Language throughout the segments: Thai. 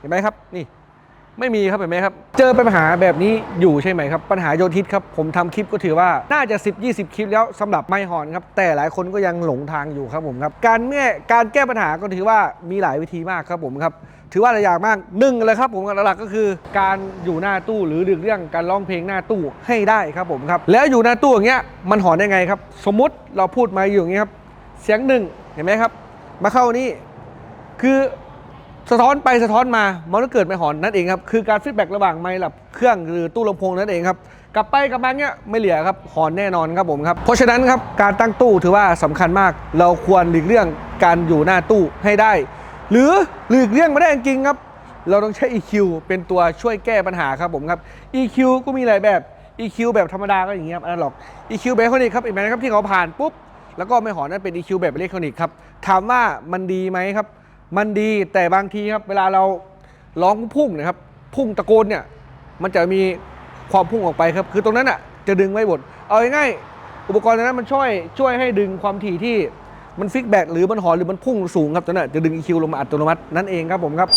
เห็นไหมครับนี่ไม่มีครับเห็นไหมครับ เจอปัญหาแบบนี้อยู่ใช่ไหมครับ ปัญหาโยนทิศครับ ผมทำคลิปก็ถือว่าน่าจะ 10 20 คลิปแล้วสำหรับไม้หอนครับ แต่หลายคนก็ยังหลงทางอยู่ครับผมครับ การแก้การแก้ปัญหาก็ถือว่ามีหลายวิธีมากครับผมครับ ถือว่าหลายอย่างมากหนึ่งเลยครับผมหลักๆก็คือ การอยู่หน้าตู้หรือดึงเรื่องการร้องเพลงหน้าตู้ให้ได้ครับผมครับ แล้วอยู่หน้าตู้อย่างเงี้ยมันหอนได้ไงครับ สมมุติเราพูดมาอยู่อย่างเงี้ยครับ เสียงหนึ่งเห็นไหมครับ มาเข้านี่คือ สะท้อนไปสะท้อนมามันก็เกิดไม่หอนนั่นเองครับคือการฟีดแบ็กระหว่างไมค์กับเครื่องหรือตู้ลำโพงนั่นเองครับกลับไปกลับมาเงี้ยไม่เหลือครับหอนแน่นอนครับผมครับเพราะฉะนั้นครับการตั้งตู้ถือว่าสำคัญมาก เราควรหลีกเลี่ยงการอยู่หน้าตู้ให้ได้ หรือหลีกเลี่ยงไม่ได้จริงครับเราต้องใช้ EQ เป็นตัวช่วยแก้ปัญหาครับผมครับ EQ ก็มีหลายแบบ EQ แบบธรรมดาก็อย่างเงี้ยครับอันนั้นหรอก EQ แบบอิเทรอนิกครับเห็นไหมครับที่เขาผ่านปุ๊บแล้วก็ไม่หอนนั่นเป็น EQ แบบอิเล็กทรอนิกส์ครับถามว่ามันดีไหมครับ มันดีแต่บางทีครับเวลาเราร้องพุ่งนะครับ พุ่งตะโกนเนี่ย มันจะมีความพุ่งออกไปครับ คือตรงนั้นอะจะดึงไว้หมดเอาง่ายๆอุปกรณ์นั้นมันช่วยช่วยให้ดึงความถี่ที่มันฟิกแบกหรือมันหอนหรือมันพุ่งสูงครับตรงนั้นนะจะดึง EQ ลงมาอัตโนมัตินั่นเองครับผมครับ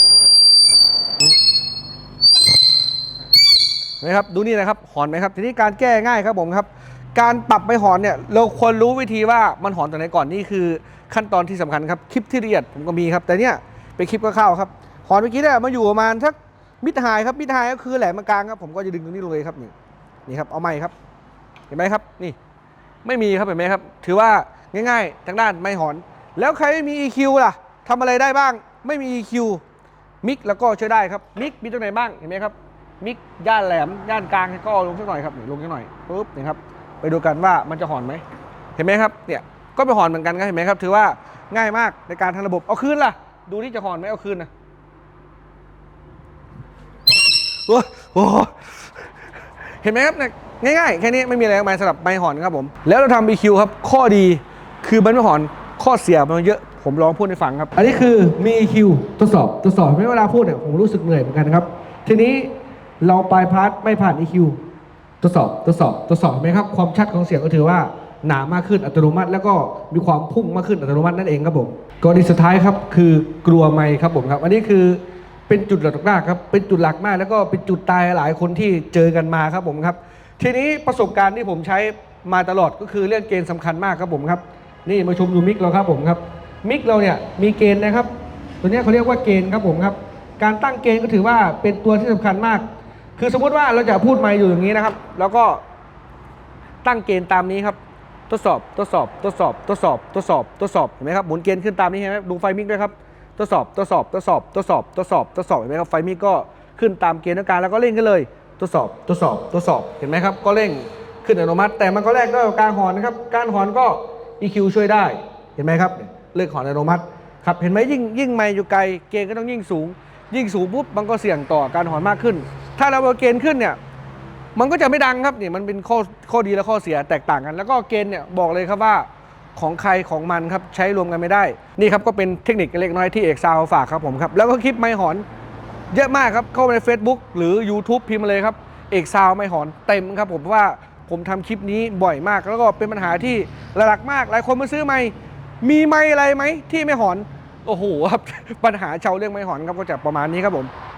นะครับดูนี่นะครับหอนไหมครับ ทีนี้การแก้ง่ายครับผมครับ การปรับไปหอนเนี่ยเราควรรู้วิธีว่ามันหอนตรงไหนก่อนนี่คือขั้นตอนที่สำคัญครับคลิปที่ละเอียดผมก็มีครับ แต่เนี่ยเป็นคลิปคร่าวๆครับหอนเมื่อกี้เนี่ยมาอยู่ประมาณสักมิดไฮครับมิดไฮก็คือแหลมกลางครับผมก็จะดึงตรงนี้ลงเลยครับนี่นี่ครับเอาไม้ครับ เห็นไหมครับนี่ไม่มีครับเห็นไหมครับ ถือว่าง่ายๆทางด้านไม่หอน แล้วใครไม่มี EQ ล่ะทำอะไรได้บ้างไม่มี EQ มิกแล้วก็ช่วยได้ครับมิกมีตรงไหนบ้างเห็นไหมครับมิกย่านแหลมย่านกลางก็ลงสักหน่อยครับลงสักหน่อยปุ๊บนี่ครับ ไปดูกันว่ามันจะหอนไหมเห็นไหมครับเนี่ยก็ไปหอนเหมือนกันครับเห็นไหมครับ ถือว่าง่ายมากในการทำระบบเอาคืนล่ะ ดูที่จะหอนไหมเอาคืนนะโอ้โหเห็นไหมครับเนี่ยง่ายๆ แค่นี้ไม่มีอะไรมากสำหรับไมค์หอนครับผม แล้วเราทำ EQ ครับข้อดีคือมันไม่หอนข้อเสียมันเยอะผมลองพูดให้ฟังครับ อันนี้คือมี EQ ทดสอบทดสอบไม่เวลาพูดเนี่ยผมรู้สึกเหนื่อยเหมือนกันนะครับ ทีนี้เราปลายพาร์ทไม่ผ่าน EQ ทดสอบทดสอบทดสอบเห็นไหมครับความชัดของเสียงก็ถือว่าหนามากขึ้นอัตโนมัติ แล้วก็มีความพุ่งมากขึ้นอัตโนมัตินั่นเองครับผมกรณีสุดท้ายครับคือกลัวไมค์ครับผมครับอันนี้คือเป็นจุดหลักมากครับเป็นจุดหลักมาก แล้วก็เป็นจุดตายหลายคนที่เจอกันมาครับผมครับ ทีนี้ประสบการณ์ที่ผมใช้มาตลอดก็คือเรื่องเกณฑ์สำคัญมากครับผมครับ นี่มาชมดูมิกเราครับผมครับมิกเราเนี่ยมีเกณฑ์นะครับ ตัวนี้เขาเรียกว่าเกณฑ์ครับผมครับ การตั้งเกณฑ์ก็ถือว่าเป็นตัวที่สำคัญมาก คือสมมติว่าเราจะพูดไมาอยู่อย่างนี้นะครับ แล้วก็ตั้งเกณฑ์ตามนี้ครับ ทดสอบทดสอบทดสอบทดสอบทดสอบทดสอบเห็นไหมครับหมุนเกณฑ์ขึ้นตามนี้เห็นไหมดูไฟมิกด้วยครับทดสอบทดสอบทดสอบทดสอบทดสอบทดสอบเห็นไหมครับไฟมิกก็ขึ้นตามเกณฑ์ต้องการแล้วก็เร่งขึ้นเลยทดสอบทดสอบทดสอบเห็นไหมครับ ก็เร่งขึ้นอัตโนมัติ แต่มันก็แลกด้วยการหอนนะครับ การหอนก็ EQ ช่วยได้เห็นไหมครับเนี่ยเลิกหอนอัตโนมัติครับเห็นไหมยิ่งยิ่งไมค์อยู่ไกลเกณฑ์ก็ต้องยิ่งสูง ยิ่งสูงปุ๊บมันก็เสี่ยงต่อการหอนมากขึ้น ถ้าเราเอาเกณฑ์ขึ้นเนี่ยมันก็จะไม่ดังครับนี่มันเป็นข้อข้อดีและข้อเสียแตกต่างกัน แล้วก็เกณฑ์เนี่ยบอกเลยครับว่าของใครของมันครับใช้รวมกันไม่ได้ นี่ครับก็เป็นเทคนิคเล็กน้อยที่เอกซาวฝากครับผมครับแล้วก็คลิปไม้หอน เยอะมากครับเข้าไปใน Facebook หรือ YouTube พิมพ์มาเลยครับเอกซาวไม่หอนเต็มครับผมเพราะว่าผมทำคลิปนี้บ่อยมาก แล้วก็เป็นปัญหาที่ระลักมาก หลายคนมาซื้อไม้มีไม้อะไรไหมที่ไม่หอน โอ้โหครับปัญหาชาวเรื่องไม้หอนครับก็จะประมาณนี้ครับผม